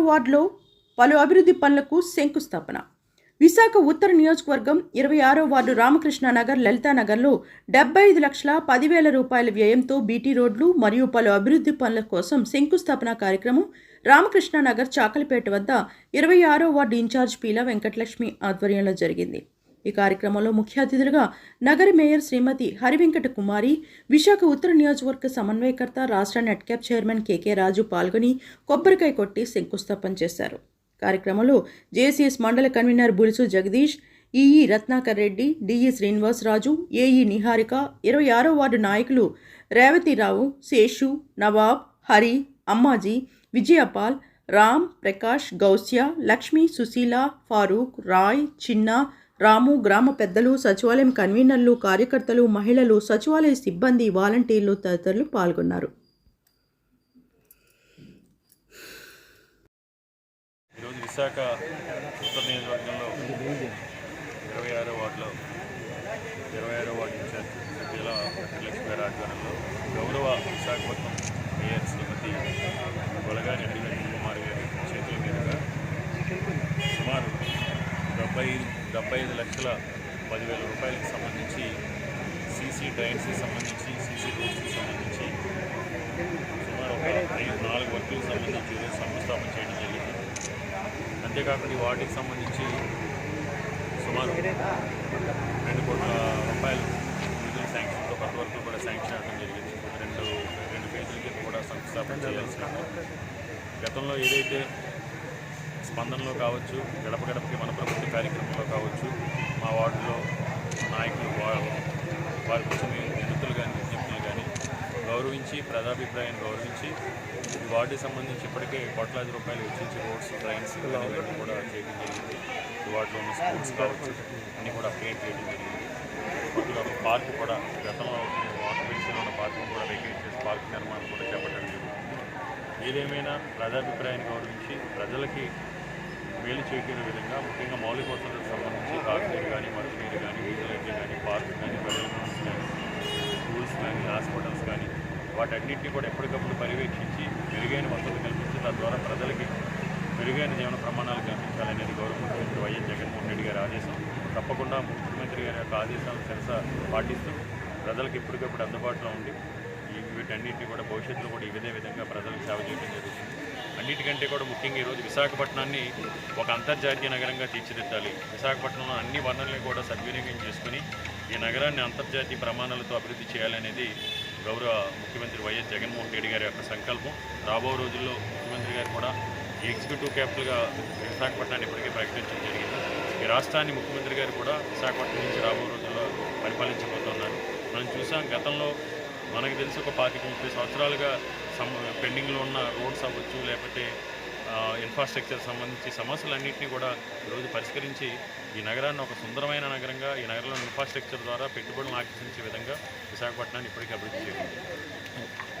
వార్డులో పలు అభివృద్ధి పనులకు శంకుస్థాపన. విశాఖ ఉత్తర నియోజకవర్గం ఇరవై ఆరో వార్డు రామకృష్ణానగర్ లలితానగర్లో డెబ్బై ఐదు లక్షల పదివేల రూపాయల వ్యయంతో బీటీ రోడ్లు మరియు పలు అభివృద్ధి పనుల కోసం శంకుస్థాపన కార్యక్రమం రామకృష్ణానగర్ చాకలపేట వద్ద ఇరవై ఆరో వార్డు ఇన్ఛార్జ్ పీల వెంకటలక్ష్మి ఆధ్వర్యంలో జరిగింది. ఈ కార్యక్రమంలో ముఖ్య అతిథులుగా నగర మేయర్ శ్రీమతి హరివెంకట కుమారి విశాఖ ఉత్తర నియోజకవర్గ సమన్వయకర్త రాష్ట్ర నెట్క్యాప్ చైర్మన్ కేకే రాజు పాల్గొని కొబ్బరికాయ కొట్టి శంకుస్థాపన చేశారు. కార్యక్రమంలో జేసీఎస్ మండల convener Bulusu Jagadish EE Ratnakar Reddy DE Srinivasaraju AE Niharika ఇరవై ఆరో వార్డు నాయకులు రేవతిరావు శేషు నవాబ్ హరి అమ్మాజీ విజయపాల్ రామ్ ప్రకాష్ గౌస్య లక్ష్మి సుశీల ఫారూక్ రాయ్ చిన్న రాము గ్రామ పెద్దలు సచివాలయం కన్వీనర్లు కార్యకర్తలు మహిళలు సచివాలయ సిబ్బంది వాలంటీర్లు తదితరులు పాల్గొన్నారు. ఈరోజు విశాఖ ఉత్తర నియోజకవర్గంలో ఇరవై ఆరో వార్డులో ఇరవై ఆరో వార్డు ఇన్ఛార్జ్ సభ్యుల గారి ఆధ్వర్యంలో గౌరవ విశాఖపట్నం మేయర్ శ్రీమతి బొలగాని అడిగిన కుమార్ గారి చేతుల మీదుగా సుమారు డెబ్బై డెబ్బై ఐదు లక్షల పదివేల రూపాయలకు సంబంధించి సీసీ డ్రైన్స్కి సంబంధించి సీసీ రోడ్స్కి సంబంధించి సుమారు ఒక ఐదు నాలుగు వర్కులకు సంబంధించి సంస్థాపన చేయడం జరిగింది. అంతేకాకుండా వాటికి సంబంధించి సుమారు రెండు కోట్ల రూపాయలు నిధులు శాంక్షన్తో కొత్త వర్కులు కూడా శాంక్షన్ అవ్వడం జరిగింది. రెండు రెండు పేజీలకి కూడా సంస్థాపన చేయాల్సి గతంలో ఏదైతే స్పందనలో కావచ్చు గడప గడపకి మన ప్రభుత్వ కార్యక్రమంలో కావచ్చు మా వార్డులో నాయకులు వారి వారికి నిందితులు కానీ విజ్ఞప్తులు కానీ గౌరవించి ప్రజాభిప్రాయాన్ని గౌరవించి ఈ వార్డుకి సంబంధించి ఇప్పటికే కోట్లాది రూపాయలు వెచ్చించి రోడ్స్ ట్రైన్స్ ఇవన్నీ కూడా చేయడం జరిగింది. ఈ వార్డులో ఉన్న స్కూల్స్ కావచ్చు అన్నీ కూడా అప్గ్రేడ్ చేయడం జరిగింది. కొద్దిగా ఒక పార్క్ కూడా గతంలో ఆక్యుపెన్షన్ ఉన్న పార్క్ కూడా వెకేట్ చేసి పార్క్ నిర్మాణం కూడా చేపట్టడం జరిగింది. ఏదేమైనా ప్రజాభిప్రాయాన్ని గౌరవించి ప్రజలకి మేలు చేకూరే విధంగా ముఖ్యంగా మౌలిక వసతులకు సంబంధించి తాగునీరు కానీ మంచినీరు కానీ వీధులైతే కానీ పార్క్ కానీ బెడల్ కానీ స్కూల్స్ కానీ హాస్పిటల్స్ కానీ వాటన్నింటినీ కూడా ఎప్పటికప్పుడు పర్యవేక్షించి మెరుగైన వసతులు కల్పించి తద్వారా ప్రజలకి మెరుగైన జీవన ప్రమాణాలు కల్పించాలనేది గౌరవ ముఖ్యమంత్రి వైఎస్ జగన్మోహన్ రెడ్డి గారి ఆదేశం. తప్పకుండా ముఖ్యమంత్రి గారి యొక్క ఆదేశాలను శిరస పాటిస్తూ ప్రజలకు ఎప్పటికప్పుడు అందుబాటులో ఉండి వీటన్నింటినీ కూడా భవిష్యత్తులో కూడా ఇదే విధంగా ప్రజలకు సేవ చేయడం జరుగుతుంది. అన్నిటికంటే కూడా ముఖ్యంగా ఈరోజు విశాఖపట్నాన్ని ఒక అంతర్జాతీయ నగరంగా తీర్చిదిద్దాలి. విశాఖపట్నంలో అన్ని వనరులను కూడా సద్వినియోగం చేసుకుని ఈ నగరాన్ని అంతర్జాతీయ ప్రమాణాలతో అభివృద్ధి చేయాలనేది గౌరవ ముఖ్యమంత్రి వైఎస్ జగన్మోహన్ రెడ్డి గారి యొక్క సంకల్పం. రాబో రోజుల్లో ముఖ్యమంత్రి గారు కూడా ఈ ఎగ్జిక్యూటివ్ క్యాపిటల్గా విశాఖపట్నాన్ని ఇప్పటికే ప్రకటించడం జరిగింది. ఈ రాష్ట్రాన్ని ముఖ్యమంత్రి గారు కూడా విశాఖపట్నం నుంచి రాబో రోజుల్లో పరిపాలించబోతున్నారు. మనం చూసాం గతంలో మనకు తెలిసి ఒక పాతిక ముప్పై సంవత్సరాలుగా సమ పెండింగ్లో ఉన్న రోడ్స్ అవ్వచ్చు లేకపోతే ఇన్ఫ్రాస్ట్రక్చర్ సంబంధించి సమస్యలన్నింటినీ కూడా ఈరోజు పరిష్కరించి ఈ నగరాన్ని ఒక సుందరమైన నగరంగా ఈ నగరంలో ఇన్ఫ్రాస్ట్రక్చర్ ద్వారా పెట్టుబడులను ఆకర్షించే విధంగా విశాఖపట్నాన్ని ఇప్పటికీ అభివృద్ధి చేయాలి